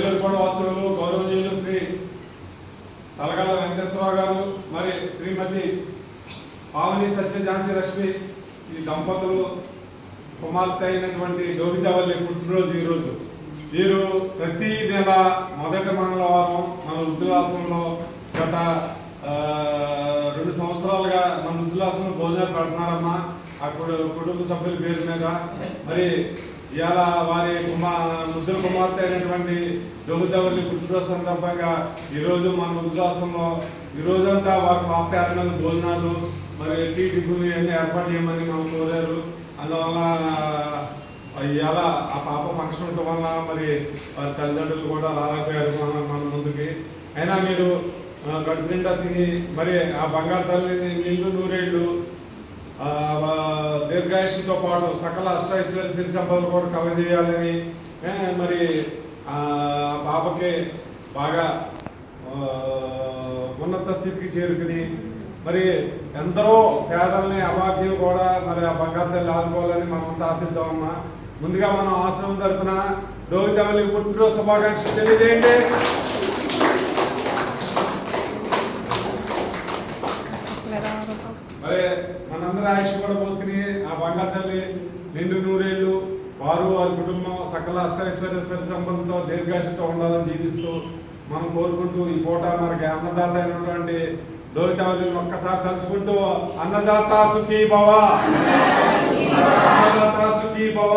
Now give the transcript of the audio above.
వెల్లూరుపాడు వాసులు గౌరవనీయులు శ్రీ తలగల వెంకటేశ్వరరావు గారు మరి శ్రీమతి పావని సత్య ఝాన్సీ లక్ష్మి ఈ దంపతులు కుమార్తె అయినటువంటి డోగితవల్లి పుట్టినరోజు ఈరోజు వీరు ప్రతి నెల మొదటి మంగళవారం మన వృద్ధులాశ్రమంలో గత రెండు సంవత్సరాలుగా మన వృద్ధులాశ్రమంలో భోజనాలు పెడుతున్నారమ్మా. అప్పుడు కుటుంబ సభ్యుల పేరు మీద. మరి ఇవాళ వారి కుమార్ ముద్దుల కుమార్తె అయినటువంటి డోగుతవల్లి పుట్టినరోజు సందర్భంగా ఈరోజు మన వృద్ధులాశ్రమంలో ఈ రోజంతా వారి ఆప్యాత్మక భోజనాలు మరి టీ టిఫిన్ ఇవన్నీ ఏర్పాటు చేయమని మనం కోరారు. అందువల్ల ఇవాళ ఆ పాప ఫంక్షన్ ఉండటం వల్ల మరి వారి తల్లిదండ్రులు కూడా రాలేకపోయారు మన మన ముందుకి. అయినా మీరు ఆ, నిండా తిని మరి ఆ బంగారు తల్లిని నీళ్ళు నూరేళ్ళు దీర్ఘాయుష్తో పాటు సకల అష్టైశ్వర్య సిరి సంపదలు కూడా కవర్ చేయాలని మరి పాపకి బాగా ఉన్నత స్థితికి చేరుకుని మరి ఎందరో పేదల్ని అభాగ్యులు కూడా మరి ఆ బంగారు తల్లి ఆదుకోవాలని మనమంతా ఆశిద్దాం ఆశిద్దామమ్మా ముందుగా మనం ఆశ్రమం తరపున రోహితవల్లి పుట్టినరోజు శుభాకాంక్షలు తెలియజేయండి. మరి మనందరి ఆయుష్ కూడా పోసుకుని ఆ బంగారు తల్లి నిండు నూరేళ్ళు వారు వారి కుటుంబం సకల అష్టైశ్వర్య స్వర సంపదతో దీర్ఘాయుషతో ఉండాలని జీవిస్తూ మనం కోరుకుంటూ ఈ పూట మనకి అన్నదాత అయినటువంటి లోహితవల్లిని ఒక్కసారి తలుచుకుంటూ అన్నదాత సుఖీ భవ అన్నదాత సుఖీ భవ